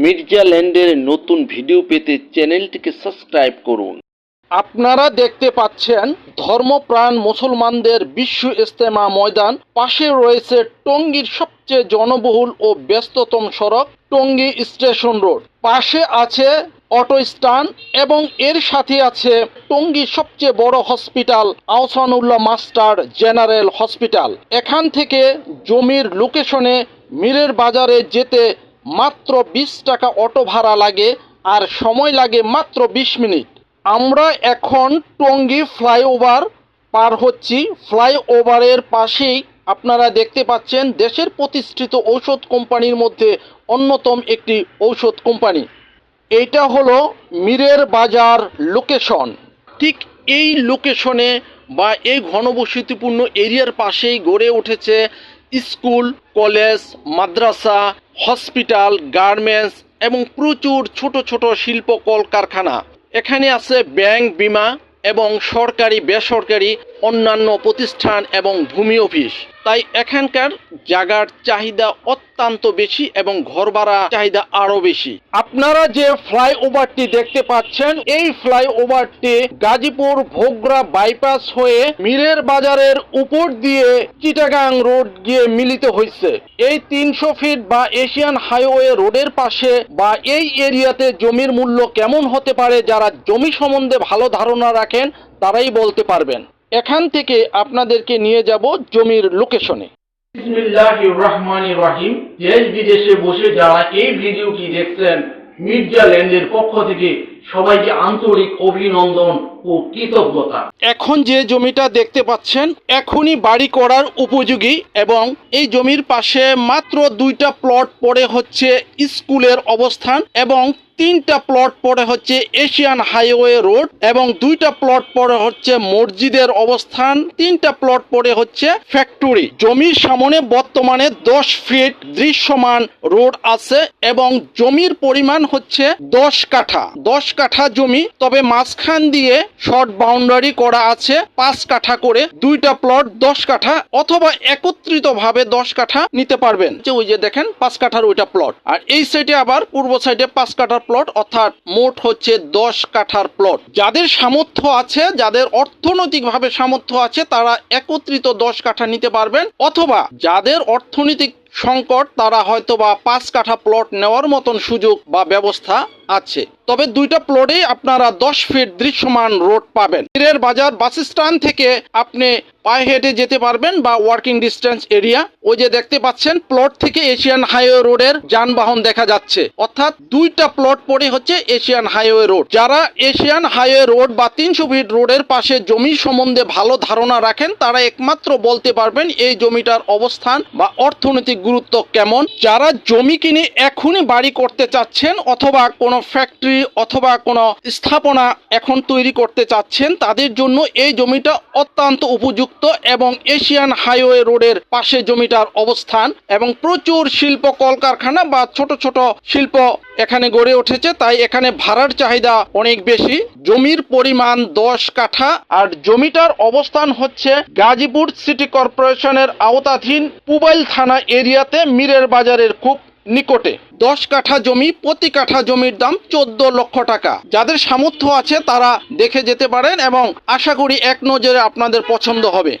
মির্জা ল্যান্ডের নতুন ভিডিও পেতে চ্যানেলটিকে সাবস্ক্রাইব করুন। আপনারা দেখতে পাচ্ছেন ধর্মপ্রাণ মুসলমানদের বিশ্ব ইস্তেমা ময়দান। পাশে রয়েছে টঙ্গীর সবচেয়ে জনবহুল ও ব্যস্ততম সড়ক, টঙ্গী স্টেশন রোড। পাশে আছে অটো স্ট্যান্ড এবং এর সাথে আছে টঙ্গীর সবচেয়ে বড় hospital, Ahsanullah master general hospital. এখান থেকে জমির লোকেশনে মীরের বাজারে যেতে মাত্র বিশ টাকা অটো ভাড়া লাগে আর সময় লাগে মাত্র বিশ মিনিট। আমরা এখন টঙ্গী ফ্লাইওভার পার হচ্ছি। ফ্লাইওভারের পাশেই আপনারা দেখতে পাচ্ছেন দেশের প্রতিষ্ঠিত ঔষধ কোম্পানির মধ্যে অন্যতম একটি ঔষধ কোম্পানি। এইটা হলো মীরের বাজার লোকেশন। ঠিক এই লোকেশনে বা এই ঘনবসতিপূর্ণ এরিয়ার পাশেই গড়ে উঠেছে স্কুল, কলেজ, মাদ্রাসা, হসপিটাল, গার্মেন্টস এবং প্রচুর ছোট ছোট শিল্প কলকারখানা। এখানে আছে ব্যাংক বিমা এবং সরকারি বেসরকারি অন্যান্য প্রতিষ্ঠান এবং ভূমি অফিস। তাই এখানকার জায়গার চাহিদা অত্যন্ত বেশি এবং ঘর ভাড়া চাহিদা আরও বেশি। আপনারা যে ফ্লাইওভারটি দেখতে পাচ্ছেন, এই ফ্লাইওভারটি গাজীপুর ভোগড়া বাইপাস হয়ে মিরের বাজারের উপর দিয়ে চিটাগাং রোড গিয়ে মিলিত হয়েছে। এই তিনশো ফিট বা এশিয়ান হাইওয়ে রোডের পাশে বা এই এরিয়াতে জমির মূল্য কেমন হতে পারে, যারা জমি সম্বন্ধে ভালো ধারণা রাখেন, তারাই বলতে পারবেন। এখান থেকে আপনাদেরকে নিয়ে যাব জমির লোকেশনে। রহিম। দেশ বিদেশে বসে যারা এই ভিডিওটি দেখছেন মির্জা ল্যান্ডের পক্ষ থেকে সবাইকে আন্তরিক অভিনন্দন ও কৃতজ্ঞতা। এখন যে জমিটা দেখতে পাচ্ছেন এখনই বাড়ি করার উপযোগী এবং এই জমির পাশে মাত্র দুইটা প্লট পড়ে হচ্ছে স্কুলের অবস্থান এবং তিনটা প্লট পড়ে হচ্ছে এশিয়ান হাইওয়ে রোড এবং দুইটা প্লট পড়ে হচ্ছে মসজিদের অবস্থান। তিনটা প্লট পড়ে হচ্ছে ফ্যাক্টরি জমির সামনে বর্তমানে দশ ফিট দৃশ্যমান রোড আছে এবং জমির পরিমাণ হচ্ছে দশ কাঠা। দশ কাঠা জমি, তবে মাঝখান দিয়ে শর্ট বাউন্ডারি করা আছে, পাঁচ কাঠা করে দুইটা প্লট দশ কাঠা অথবা একত্রিত ভাবে দশ কাঠা নিতে পারবেন। যে ওই যে দেখেন, পাঁচ কাঠার ওইটা প্লট আর এই সাইডে আবার পূর্ব সাইডে পাঁচ কাঠার প্লট অর্থাৎ মোট হচ্ছে দশ কাঠার প্লট যাদের সামর্থ্য আছে, যাদের অর্থনৈতিকভাবে সামর্থ্য আছে, তারা একত্রিত দশ কাঠা নিতে পারবেন। অথবা যাদের অর্থনৈতিক সংকট, তারা হয়তো বা পাঁচ কাঠা প্লট নেওয়ার মতন সুযোগ বা ব্যবস্থা আছে। তবে দুইটা প্লটেই আপনারা দশ ফিট দৃশ্যমান রোড পাবেন। পীরের বাজার বাস স্ট্যান্ড থেকে আপনি পায়ে হেঁটে যেতে পারবেন বা ওয়ার্কিং ডিস্টেন্স এরিয়া ওই যে দেখতে পাচ্ছেন প্লট থেকে এশিয়ান হাইওয়ে রোডের যানবাহন দেখা যাচ্ছে। অর্থাৎ দুইটা প্লট পড়ে হচ্ছে এশিয়ান হাইওয়ে রোড যারা এশিয়ান হাইওয়ে রোড বা তিনশো ফিট রোডের পাশে জমি সম্বন্ধে ভালো ধারণা রাখেন, তারা একমাত্র বলতে পারবেন এই জমিটার অবস্থান বা অর্থনৈতিক গুরুত্ব কেমন। যারা জমি কিনে এখনই বাড়ি করতে চাচ্ছেন অথবা কোনো ফ্যাক্টরি অথবা কোনো স্থাপনা এখন তৈরি করতে চাচ্ছেন, তাদের জন্য এই জমিটা অত্যন্ত উপযুক্ত এবং এশিয়ান হাইওয়ে রোডের পাশে জমিটার অবস্থান এবং প্রচুর শিল্প কলকারখানা বা ছোট ছোট শিল্প এখানে গড়ে উঠেছে। তাই এখানে ভাড়ার চাহিদা অনেক বেশি। জমির পরিমাণ দশ কাঠা আর জমিটার অবস্থান হচ্ছে গাজীপুর সিটি কর্পোরেশনের আওতাধীন পুবাইল থানা এরিয়াতে মীরের বাজারের খুব নিকটে। দশ কাঠা জমি প্রতি কাঠা জমির দাম চোদ্দ লক্ষ টাকা। যাদের সামর্থ্য আছে তারা দেখে যেতে পারেন এবং আশা করি এক নজরে আপনাদের পছন্দ হবে।